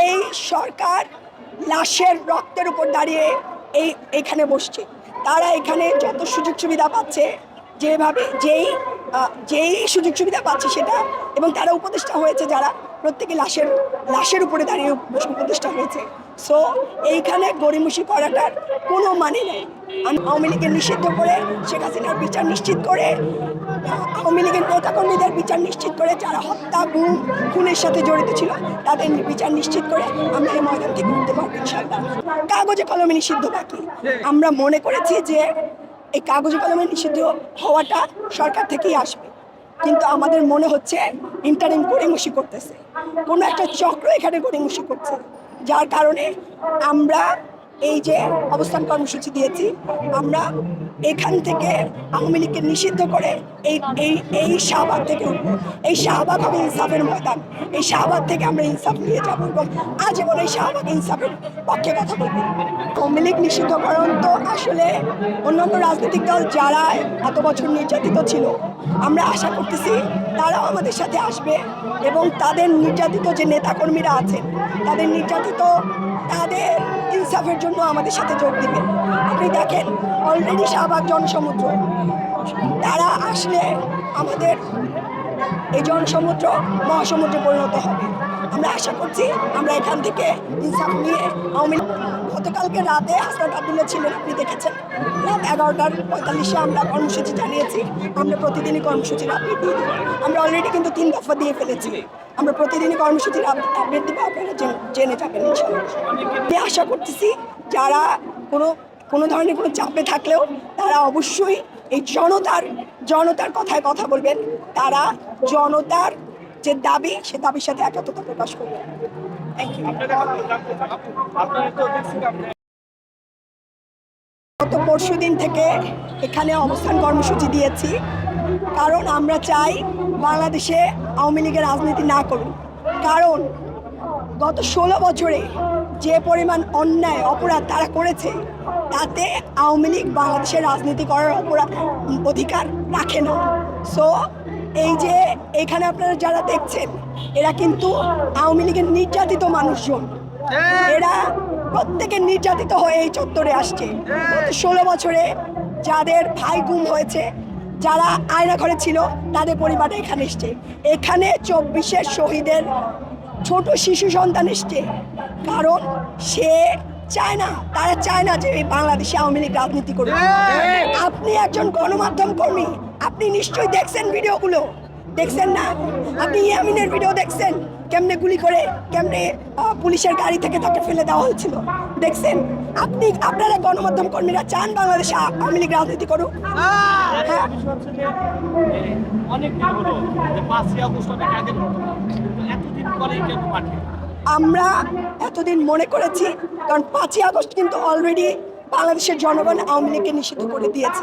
এই সরকার লাশের রক্তের উপর দাঁড়িয়ে এই, এখানে বসছে। তারা এখানে যত সুযোগ সুবিধা পাচ্ছে, যেভাবে, যেই যেই সুযোগ সুবিধা পাচ্ছে সেটা, এবং তারা উপদেষ্টা হয়েছে যারা, প্রত্যেকে লাশের লাশের উপরে দাঁড়িয়ে উপদেষ্টা হয়েছে। সো এইখানে গড়িমসি করাটার কোনো মানে নেই। আমি, আওয়ামী লীগের নিষিদ্ধ করে, শেখ হাসিনার বিচার নিশ্চিত করে আওয়ামী লীগের নেতাকর্মীদের বিচার নিশ্চিত করে যারা হত্যা, গুম, খুনের সাথে জড়িত ছিল, তাদের বিচার নিশ্চিত করে আমরা এই ময়দান থেকে উঠতে পারব কাগজে কলমে নিষিদ্ধ বাকি। আমরা মনে করেছি যে এই কাগজে কলমে নিষিদ্ধ হওয়াটা সরকার থেকেই আসবে। কিন্তু আমাদের মনে হচ্ছে ইন্টারিম গড়িমসি করতেছে। কোনো একটা চক্র এখানে গড়িমসি করছে। যার কারণে আমরা এই যে অবস্থান কর্মসূচি দিয়েছি, আমরা এখান থেকে আওয়ামী লীগকে নিষিদ্ধ করে এই এই এই শাহবাগ থেকে উঠবো। এই শাহবাগ হবে ইনসাফের ময়দান। এই শাহবাগ থেকে আমরা ইনসাফ নিয়ে যাব এবং আজীবন এই শাহবাগ ইনসাফের পক্ষে কথা বলব। আওয়ামী লীগ নিষিদ্ধকরণ তো আসলে অন্যান্য রাজনৈতিক দল যারা এত বছর নির্যাতিত ছিল আমরা আশা করতেছি তারাও আমাদের সাথে আসবে এবং তাদের নির্যাতিত যে নেতাকর্মীরা আছেন, তাদের নির্যাতিত, তাদের ইনসাফের জন্য আমাদের সাথে যোগ দেবে আপনি দেখেন অলরেডি শাহবাগ জনসমুদ্র, তারা আসলে আমাদের এই জনসমুদ্র মহাসমুদ্রে পরিণত হবে। আমরা আশা করছি আমরা এখান থেকে ইনসাফ নিয়ে আওয়ামী গতকালকে রাতে হাসনাত আবদুল্লাহ ছিলেন, আপনি দেখেছেন। রাত এগারোটার পঁয়তাল্লিশে আমরা কর্মসূচি জানিয়েছি। আমরা প্রতিদিনই কর্মসূচির আপডেট দিয়ে দিই আমরা অলরেডি কিন্তু তিন দফা দিয়ে ফেলেছি। আমরা প্রতিদিনই কর্মসূচির আপডেট দেবো, আপনারা জেনে যাবেন আমি আশা করতেছি, যারা কোনো কোনো ধরনের কোনো চাপে থাকলেও তারা অবশ্যই এই জনতার জনতার কথায় কথা বলবেন, তারা জনতার যে দাবি, সে দাবির সাথে একাত্মতা প্রকাশ করবেন থ্যাংক ইউ গত পরশু দিন থেকে এখানে অবস্থান কর্মসূচি দিয়েছি, কারণ আমরা চাই বাংলাদেশে আওয়ামী লীগের রাজনীতি না করুন কারণ গত ষোলো বছরে যে পরিমাণ অন্যায় অপরাধ তারা করেছে তাতে আওয়ামী লীগ বাংলাদেশের রাজনীতি করার অপরাধ অধিকার রাখে না। সো এই যে এখানে আপনারা যারা দেখছেন এরা কিন্তু আওয়ামী লীগের নির্যাতিত মানুষজন। এরা প্রত্যেকে নির্যাতিত হয়ে এই চত্বরে আসছে। ষোলো বছরে যাদের ভাই গুম হয়েছে যারা আয়না ঘরে ছিল তাদের পরিবারে এখানে এসছে। এখানে চব্বিশের শহীদের ছোট শিশু সন্তান এসছে। কারণ সে চায় না তারা চায় না যে এই বাংলাদেশে আওয়ামী লীগ রাজনীতি করবে আপনি একজন গণমাধ্যম কর্মী আপনি নিশ্চয়ই দেখছেন ভিডিওগুলো। দেখছেন না? আপনি ইয়ামিনের ভিডিও দেখছেন? কেমনে গুলি করে, কেমনে পুলিশের গাড়ি থেকে তাকে ফেলে দেওয়া হয়েছিল? দেখছেন? আপনি, আপনারা গণমাধ্যম কর্মীরা চান বাংলাদেশে আওয়ামী লীগ রাজনীতি করুক? হ্যাঁ? আমরা এতদিন মনে করেছি, কারণ পাঁচই আগস্ট কিন্তু অলরেডি বাংলাদেশের জনগণ আওয়ামী লীগকে নিষিদ্ধ করে দিয়েছে।